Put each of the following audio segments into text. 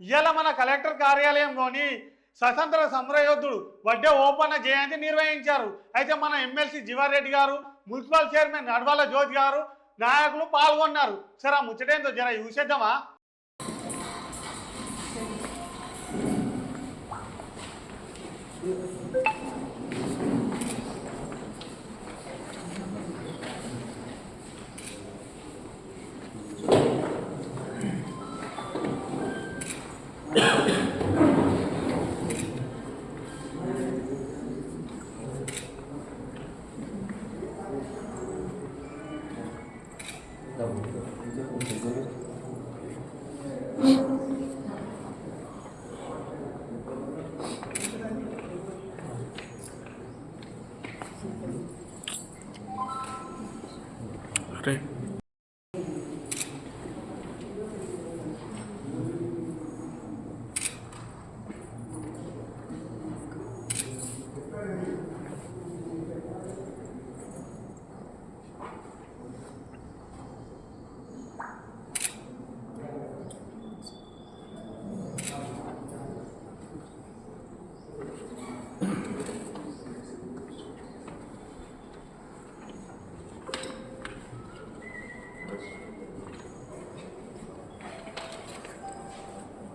ఇవాళ మన కలెక్టర్ కార్యాలయంలోని స్వతంత్ర సమరయోధుడు వడ్డే ఓపెన్ జయంతి నిర్వహించారు. అయితే మన ఎమ్మెల్సీ జీవారెడ్డి గారు మున్సిపల్ చైర్మన్ నడవాల జ్యోతి గారు నాయకులు పాల్గొన్నారు. సరే ఆ ముచ్చటేందో జర చూసేద్దామా? Okay.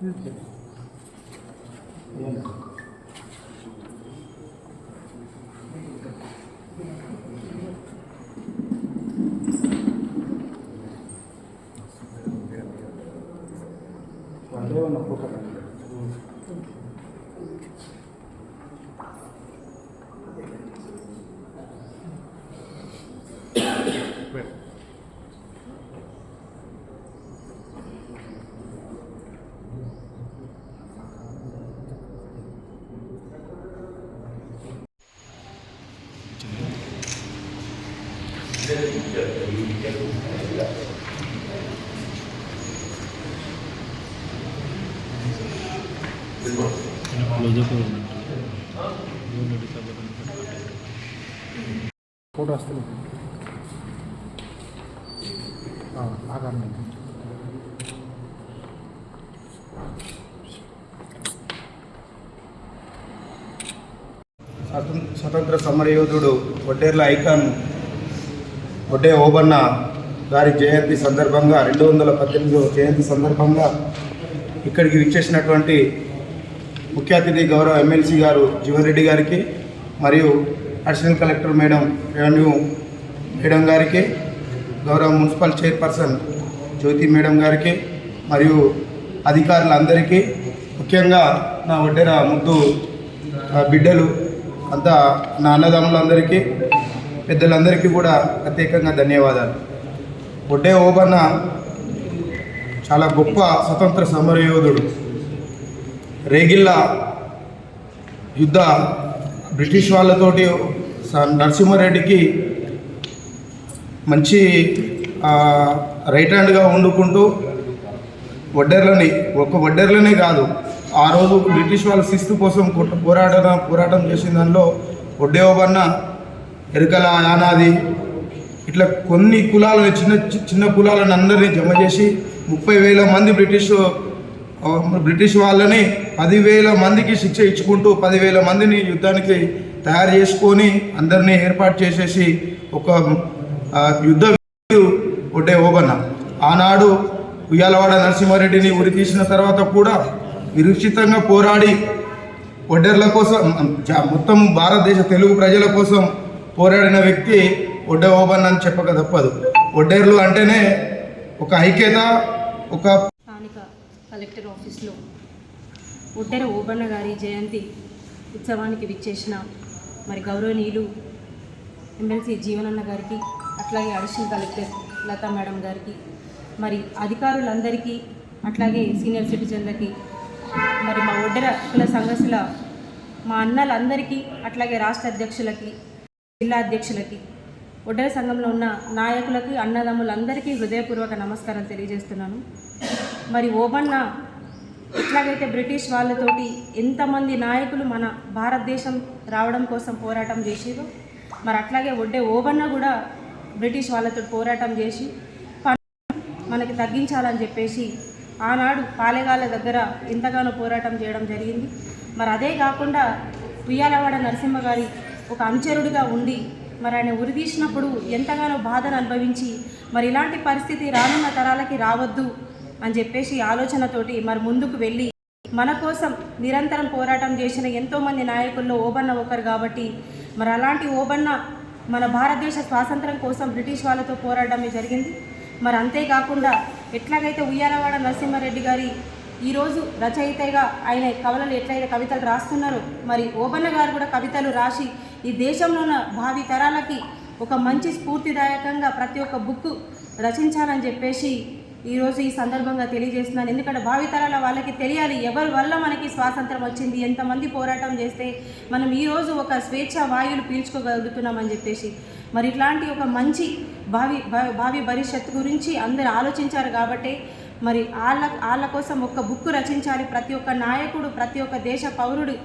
Leo nakutoka ఫోటో వస్తుంది ఆగారు స్వతంత్ర సమరయోధుడు వడ్డేర్ల ఐకాన్ వడ్డే ఓబన్న గారి జయంతి సందర్భంగా రెండు వందల పద్దెనిమిదో జయంతి సందర్భంగా ఇక్కడికి విచ్చేసినటువంటి ముఖ్య అతిథి గౌరవ ఎమ్మెల్సీ గారు జీవన్రెడ్డి గారికి మరియు additional collector madam revenue madam గారికి గౌరవ మున్సిపల్ చైర్పర్సన్ జ్యోతి మేడం గారికి మరియు అధికారులందరికీ ముఖ్యంగా నా వడ్డెర ముద్దు బిడ్డలు అంతా నా అన్నదమ్ములందరికీ పెద్దలందరికీ కూడా ప్రత్యేకంగా ధన్యవాదాలు. ఒడ్డే ఓబన్న చాలా గొప్ప స్వతంత్ర సమరయోధుడు. రేగిళ్ళ యుద్ధ బ్రిటిష్ వాళ్ళతోటి స- నరసింహారెడ్డికి మంచి రైట్ హ్యాండ్గా వండుకుంటూ వడ్డర్లని ఒక్క వడ్డర్లనే కాదు ఆ రోజు బ్రిటిష్ వాళ్ళ శిస్తు కోసం కొట్ట- పోరాటం పోరాటం చేసిన దానిలో వడ్డేవబన్న ఎరుకల యానాది. ఇట్లా కొన్ని కులాలను చిన్న చిన్న కులాలను అందరినీ జమ చేసి ముప్పై వేల మంది బ్రిటిష్ బ్రిటిష్ వాళ్ళని పదివేల మందికి శిక్ష ఇచ్చుకుంటూ పదివేల మందిని యుద్ధానికి తయారు చేసుకొని అందరినీ ఏర్పాటు చేసేసి ఒక యుద్ధ ఒకటే ఓబన్న. ఆనాడు ఉయ్యాలవాడ నరసింహారెడ్డిని ఉరి తీసిన తర్వాత కూడా విరుచితంగా పోరాడి ఒడ్డెర్ల కోసం మొత్తం భారతదేశ తెలుగు ప్రజల కోసం పోరాడిన వ్యక్తి ఒడ్డే ఓబన్ అని చెప్పక తప్పదు. ఒడ్డేర్లు అంటేనే ఒక ఐక్యత ఒక స్థానిక కలెక్టర్ ఆఫీస్లో ఒడ్డెర ఓబన్న గారి జయంతి ఉత్సవానికి విచ్చేసిన మరి గౌరవనీయులు ఎమ్మెల్సీ జీవనన్న గారికి అట్లాగే అడిషనల్ కలెక్టర్ లతా మేడం గారికి మరి అధికారులందరికీ అట్లాగే సీనియర్ సిటిజన్లకి మరి మా ఒడ్డెర కుల సంఘస్థుల మా అన్నలందరికీ అట్లాగే రాష్ట్ర అధ్యక్షులకి జిల్లా అధ్యక్షులకి ఒడ్డెర సంఘంలో ఉన్న నాయకులకి అన్నదమ్ములందరికీ హృదయపూర్వక నమస్కారం తెలియజేస్తున్నాను. మరి ఓబన్న ఎట్లాగైతే బ్రిటిష్ వాళ్ళతోటి ఎంతమంది నాయకులు మన భారతదేశం రావడం కోసం పోరాటం చేసిరో మరి అట్లాగే ఒడ్డే ఓబన్న కూడా బ్రిటిష్ వాళ్ళతో పోరాటం చేసి పన్ను మనకి తగ్గించాలని చెప్పేసి ఆనాడు పాలెగాళ్ళ దగ్గర ఎంతగానో పోరాటం చేయడం జరిగింది. మరి అదే కాకుండా ఉయ్యాలవాడ నరసింహ గారి ఒక అనుచరుడిగా ఉండి మరి ఆయన ఉరిదీసినప్పుడు ఎంతగానో బాధను అనుభవించి మరి ఇలాంటి పరిస్థితి రానున్న తరాలకి రావద్దు అని చెప్పేసి ఆలోచనతోటి మరి ముందుకు వెళ్ళి మన కోసం నిరంతరం పోరాటం చేసిన ఎంతోమంది నాయకుల్లో ఓబన్న ఒకరు కాబట్టి మరి అలాంటి ఓబన్న మన భారతదేశ స్వాతంత్రం కోసం బ్రిటిష్ వాళ్ళతో పోరాడమే జరిగింది. మరి అంతేకాకుండా ఎట్లాగైతే ఉయ్యాలవాడ నరసింహారెడ్డి గారి ఈరోజు రచయితగా ఆయన కవలలు ఎట్లయితే కవితలు రాస్తున్నారో మరి ఓబన్న గారు కూడా కవితలు రాసి ఈ దేశంలో ఉన్న భావి తరాలకి ఒక మంచి స్ఫూర్తిదాయకంగా ప్రతి ఒక్క బుక్ రచించాలని చెప్పేసి ఈరోజు ఈ సందర్భంగా తెలియజేస్తున్నాను. ఎందుకంటే భావితరాల వాళ్ళకి తెలియాలి ఎవరి వల్ల మనకి స్వాతంత్రం వచ్చింది ఎంతమంది పోరాటం చేస్తే మనం ఈరోజు ఒక స్వేచ్ఛ వాయువులు పీల్చుకోగలుగుతున్నామని చెప్పేసి. మరి ఇట్లాంటి ఒక మంచి భావి భావి భవిష్యత్తు గురించి అందరు ఆలోచించారు కాబట్టి మరి వాళ్ళ వాళ్ళ కోసం ఒక బుక్ రచించాలి. ప్రతి ఒక్క నాయకుడు ప్రతి ఒక్క దేశ పౌరుడు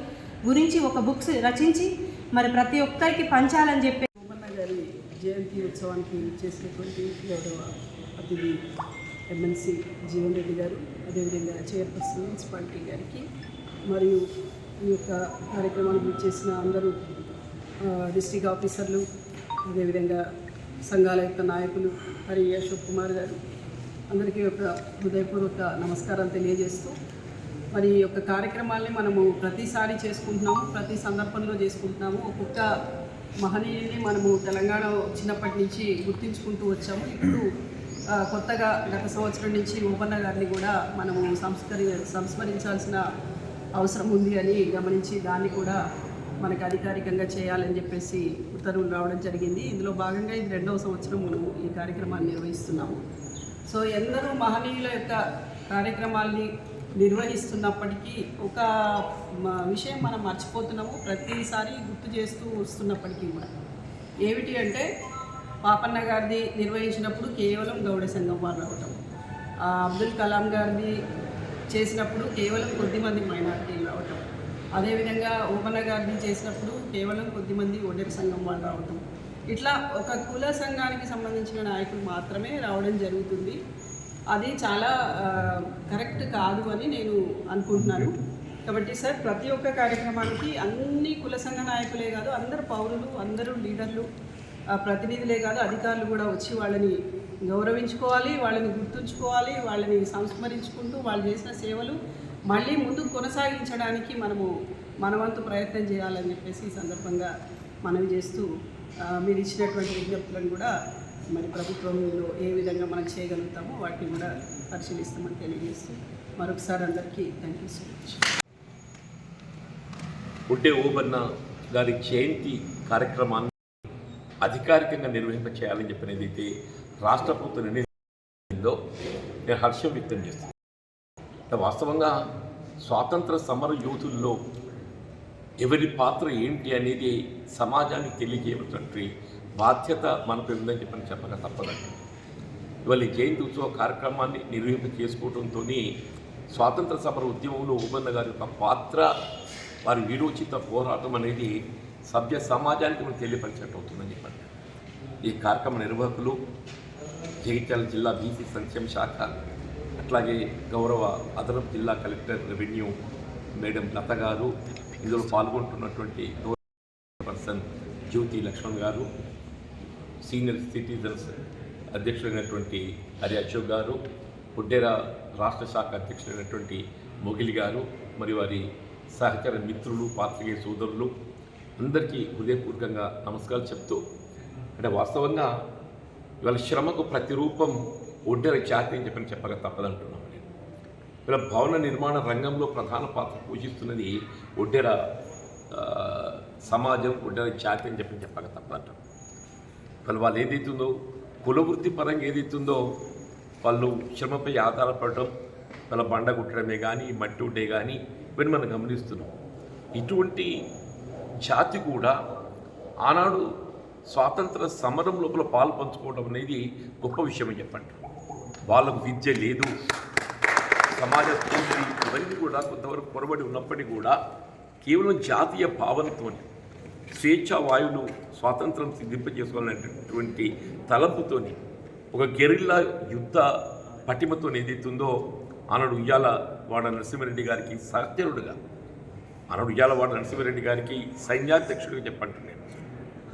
గురించి ఒక బుక్స్ రచించి మరి ప్రతి ఒక్కరికి పంచాలని చెప్పి సోమన్న గారి జయంతి ఉత్సవానికి చేసినటువంటి గౌరవ అతిథి ఎమ్మెల్సీ జీవన్ రెడ్డి గారు అదేవిధంగా చైర్పర్సన్ మున్సిపాలిటీ గారికి మరియు ఈ యొక్క కార్యక్రమానికి చేసిన అందరూ ఆ, డిస్ట్రిక్ట్ ఆఫీసర్లు అదేవిధంగా సంఘాల యొక్క నాయకులు హరి అశోక్ కుమార్ గారు అందరికీ ఒక హృదయపూర్వక నమస్కారాలు తెలియజేస్తూ మరి ఈ యొక్క కార్యక్రమాల్ని మనము ప్రతిసారి చేసుకుంటున్నాము ప్రతి సందర్భంలో చేసుకుంటున్నాము. ఒక్కొక్క మహనీయుని మనము తెలంగాణ వచ్చినప్పటి నుంచి గుర్తించుకుంటూ వచ్చాము. ఇప్పుడు కొత్తగా గత సంవత్సరం నుంచి ఓపన్న గారిని కూడా మనము సంస్కరి సంస్మరించాల్సిన అవసరం ఉంది అని గమనించి దాన్ని కూడా మనకు అధికారికంగా చేయాలని చెప్పేసి ఉత్తర్వులు రావడం జరిగింది. ఇందులో భాగంగా ఇది రెండవ సంవత్సరం మనము ఈ కార్యక్రమాన్ని నిర్వహిస్తున్నాము. సో ఎందరో మహనీయుల యొక్క కార్యక్రమాల్ని నిర్వహిస్తున్నప్పటికీ ఒక విషయం మనం మర్చిపోతున్నాము. ప్రతిసారి గుర్తు చేస్తూ వస్తున్నప్పటికీ కూడా. ఏమిటి అంటే పాపన్న గారిది నిర్వహించినప్పుడు కేవలం గౌడ సంఘం వారు రావటం. అబ్దుల్ కలాం గారిది చేసినప్పుడు కేవలం కొద్దిమంది మైనారిటీలు రావటం. అదేవిధంగా ఓపన్న గారిని చేసినప్పుడు కేవలం కొద్దిమంది ఒడెర్ సంఘం వాళ్ళు రావటం. ఇట్లా ఒక కుల సంఘానికి సంబంధించిన నాయకులు మాత్రమే రావడం జరుగుతుంది. అది చాలా కరెక్ట్ కాదు అని నేను అనుకుంటున్నాను. కాబట్టి సార్ ప్రతి ఒక్క కార్యక్రమానికి అన్ని కుల సంఘ నాయకులే కాదు అందరు పౌరులు అందరూ లీడర్లు ప్రతినిధులే కాదు అధికారులు కూడా వచ్చి వాళ్ళని గౌరవించుకోవాలి వాళ్ళని గుర్తుంచుకోవాలి వాళ్ళని సంస్మరించుకుంటూ వాళ్ళు చేసిన సేవలు మళ్ళీ ముందుకు కొనసాగించడానికి మనము మనవంతు ప్రయత్నం చేయాలని చెప్పేసి ఈ సందర్భంగా మనవి చేస్తూ మీరు ఇచ్చినటువంటి విజ్ఞప్తులను కూడా మరి ప్రభుత్వంలో ఏ విధంగా మనం చేయగలుగుతామో వాటిని కూడా పరిశీలిస్తామని తెలియజేస్తూ మరొకసారి అందరికీ థ్యాంక్ యూ సో మచ్ ఉంటే ఓబన్న గారి జయంతి కార్యక్రమాన్ని అధికారికంగా నిర్వహింప చేయాలని చెప్పిన ఏదైతే రాష్ట్ర ప్రభుత్వం నిర్ణయించిందో నేను హర్షం వ్యక్తం చేస్తాను. వాస్తవంగా స్వాతంత్ర సమర యోధుల్లో ఎవరి పాత్ర ఏంటి అనేది సమాజానికి తెలియజేయటువంటి బాధ్యత మనకు ఉందని చెప్పని చెప్పక తప్పదండి. ఇవాళ జయంతి ఉత్సవ కార్యక్రమాన్ని నిర్వహింప చేసుకోవడంతో స్వాతంత్ర సమర ఉద్యమంలో ఉమన్న గారి యొక్క పాత్ర వారి వీరోచిత పోరాటం అనేది సభ్య సమాజానికి మనం తెలియపరిచినట్టు అవుతుందని చెప్పండి. ఈ కార్యక్రమ నిర్వాహకులు జగిత్యాల జిల్లా బీసీ సంక్షేమ శాఖ అట్లాగే గౌరవ అదనపు జిల్లా కలెక్టర్ రెవెన్యూ మేడం లత గారు ఇందులో పాల్గొంటున్నటువంటి గౌరవ పర్సన్ జ్యోతి లక్ష్మణ్ గారు సీనియర్ సిటిజన్స్ అధ్యక్షుడైనటువంటి హరి అశోక్ గారు పుడ్డేరా రాష్ట్ర శాఖ అధ్యక్షుడైనటువంటి మొగిలి గారు మరియు వారి సహచర మిత్రులు పాత్రికేయ సోదరులు అందరికీ హృదయపూర్వకంగా నమస్కారాలు చెప్తూ అంటే వాస్తవంగా ఇవాళ శ్రమకు ప్రతిరూపం ఒడ్డెర జాతి అని చెప్పని చెప్పక తప్పదంటున్నాం నేను. ఇలా భవన నిర్మాణ రంగంలో ప్రధాన పాత్ర పోషిస్తున్నది ఒడ్డెర సమాజం ఒడ్డెర జాతి అని చెప్పి చెప్పక తప్పదంటాం వాళ్ళు వాళ్ళు ఏదైతుందో కులవృత్తి పరంగా ఏదైతుందో వాళ్ళు శ్రమపై ఆధారపడటం వాళ్ళ బండ కుట్టడమే కానీ మట్టి ఉండే కానీ ఇవన్నీ మనం గమనిస్తున్నాం. ఇటువంటి జాతి కూడా ఆనాడు స్వాతంత్ర సమరం లోపల పాలు పంచుకోవడం అనేది గొప్ప విషయం అని చెప్పండి. వాళ్ళకు విద్య లేదు. సమాజ స్ఫూర్తి ఇవన్నీ కూడా కొంతవరకు పొరబడి ఉన్నప్పటికీ కూడా కేవలం జాతీయ భావనతోనే స్వేచ్ఛ వాయువులు స్వాతంత్రం సిద్ధింపజేసుకోవాలనేటటువంటి తలంపుతోని ఒక గెరిల్లా యుద్ధ పటిమతో ఏదైతుందో ఆనాడు ఉయ్యాల వాడ నరసింహారెడ్డి గారికి సహచరుడుగా ఆనాడు ఉయ్యాల వాడ నరసింహారెడ్డి గారికి సైన్యాధ్యక్షుడిగా చెప్పంటున్నాను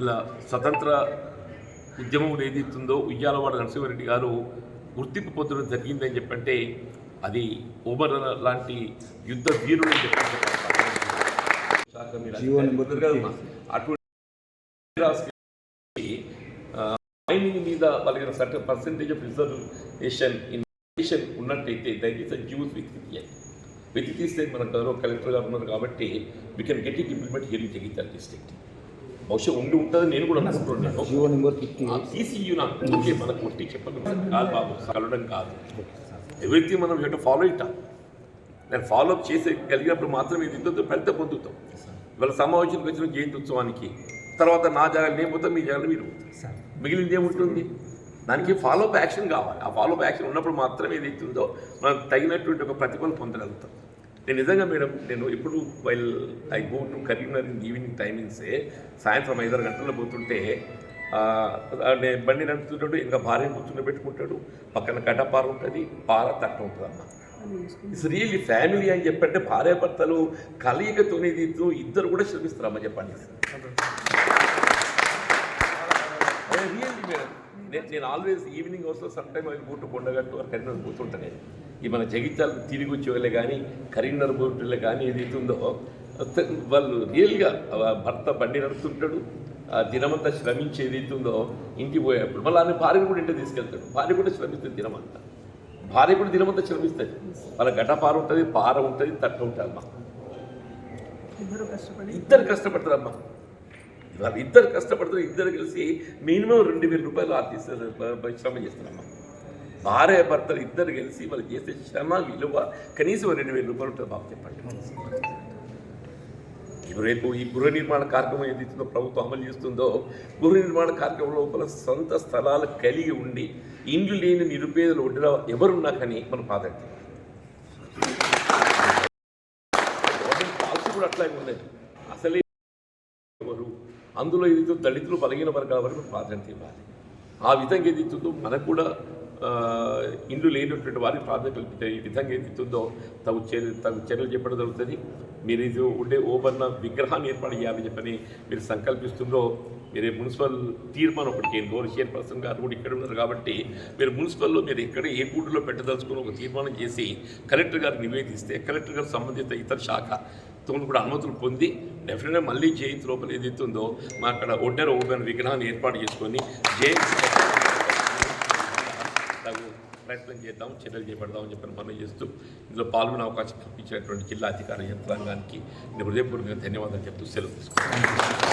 ఇలా స్వతంత్ర ఉద్యమం ఏదైతుందో ఉయ్యాలవాడ నరసింహారెడ్డి గారు గుర్తింపు పొందడం జరిగిందని చెప్పంటే అది ఓబర్ లాంటి యుద్ధ వీరుడు చెప్పండి శాఖ మీరు కదమ్మా. అటువంటి మైనింగ్ మీద వాళ్ళకి certain percentage of reservation information ఉన్నట్టయితే దయచేసి జ్యూస్ వెతికి తీయాలి వెతికి తీస్తే మన గౌరవ కలెక్టర్ గారు ఉన్నారు కాబట్టి we can get it implement here in Jagtial district బహుశా ఉండి ఉంటుందని నేను కూడా అనుకుంటున్నాను. టీసీయూ నాకు ఓకే మనకు కొట్టి చెప్పడం కాదు బాబు కలవడం కాదు. ఎవ్రీథింగ్ మనం యూ ఫాలో ఇట్ నేను ఫాలో అప్ చేసే కలిగినప్పుడు మాత్రమే ఇది ఇంతో ఫలితం పొందుతాం. ఇవాళ సమావేశానికి వచ్చిన జయంతి ఉత్సవానికి తర్వాత నా జాగాలు నేను పోతాం మీ జాగాలు మీరు. మిగిలింది ఏముంటుంది? దానికి ఫాలో అప్ యాక్షన్ కావాలి. ఆ ఫాలో అప్ యాక్షన్ ఉన్నప్పుడు మాత్రమే ఏది ఉందో మనం తగినటువంటి ఒక ప్రతిఫలం పొందగలుగుతాం. నేను నిజంగా మేడం నేను ఇప్పుడు while I go to Karimnagar in evening టైమింగ్సే సాయంత్రం ఐదారు గంటల్లో పోతుంటే నేను బండి నడుపుతుంటాడు ఇంకా భార్య కూర్చుని పెట్టుకుంటాడు పక్కన కటపార ఉంటుంది పాల తట్ట ఉంటుంది అమ్మ ఇట్స్ రియల్లీ ఫ్యామిలీ అని చెప్పంటే భార్యాభర్తలు కలయికతోనే దీంతో ఇద్దరు కూడా శ్రమిస్తారు అమ్మ చెప్పండి రియల్లీ మేడం. నేను ఆల్వేస్ ఈవినింగ్ వస్తే సమ్ టైమ్ అది బూటు కొండగట్టు కరీంనగర్ పోతుంటాను నేను. ఈ మన జగిత్యాలకు తిరిగి వచ్చే వాళ్ళే కానీ కరీంనగర్ బోటులే కానీ ఏదైతే ఉందో వాళ్ళు రియల్గా భర్త బండి నడుపుతుంటాడు ఆ దినమంతా శ్రమించి ఏదైతే ఉందో ఇంటికి పోయేప్పుడు మళ్ళీ ఆయన భార్యను కూడా ఇంటికి తీసుకెళ్తాడు. భార్య కూడా శ్రమిస్తుంది దినమంతా. భార్య కూడా దినమంతా శ్రమిస్తుంది వాళ్ళ గడ్డపార ఉంటుంది పార ఉంటుంది తట్ట ఉంటుంది అమ్మ. ఇద్దరు కష్టపడి ఇద్దరు కష్టపడతారమ్మా వాళ్ళు ఇద్దరు కష్టపడతారు ఇద్దరు కలిసి మినిమం రెండు వేల రూపాయలు ఆర్థిక శ్రమ చేస్తారమ్మా భార్య భర్తలు ఇద్దరు కలిసి వాళ్ళు చేసే శ్రమ విలువ కనీసం రెండు వేల రూపాయలు ఉంటుంది బాబు చెప్పండి. రేపు ఈ గృహ నిర్మాణ కార్యక్రమం ఏదైతుందో ప్రభుత్వం అమలు చేస్తుందో గృహ నిర్మాణ కార్యక్రమం లోపల సొంత స్థలాలు కలిగి ఉండి ఇండ్లు లేని నిరుపేదలు ఒడ్డున ఎవరున్నా కానీ మనం ప్రాధాన్యత పాలసీ కూడా అట్లాగే ఉండదు అసలే ఎవరు? అందులో ఏదైతే దళితులు బలహీన వర్గాల వరకు ప్రాధాన్యత ఇవ్వాలి. ఆ విధంగా ఏదైతుందో మనకు కూడా ఇండ్లు లేనటువంటి వారికి ప్రాధాన్యత కల్పించే ఈ విధంగా ఏదైతుందో తగు చర్య తగు చర్యలు చెప్పడం జరుగుతుంది. మీరు ఇది ఉండే ఓబన్న విగ్రహాన్ని ఏర్పాటు చేయాలని చెప్పని మీరు సంకల్పిస్తుందో మీరు మున్సిపల్ తీర్మానం ఒకటి చేయండి. చైర్పర్సన్ గారు కూడా ఇక్కడ ఉన్నారు కాబట్టి మీరు మున్సిపల్లో మీరు ఎక్కడ ఏ కూడులో పెట్టదలుచుకుని ఒక తీర్మానం చేసి కలెక్టర్ గారికి నివేదిస్తే కలెక్టర్ గారు సంబంధిత ఇతర శాఖ తోను కూడా అనుమతులు పొంది డెఫినెట్గా మళ్ళీ జయంతి లోపల ఏదైతే ఉందో మా అక్కడ ఒడ్డెర ఓపెన్ విగ్రహాన్ని ఏర్పాటు చేసుకొని జయంతి ప్రయత్నం చేద్దాం చర్యలు చేపడదామని చెప్పిన మనం చేస్తూ ఇందులో పాల్గొనే అవకాశం కల్పించినటువంటి జిల్లా అధికార యంత్రాంగానికి నేను హృదయపూర్వకంగా ధన్యవాదాలు చెప్తూ సెలవు తీసుకుంటాను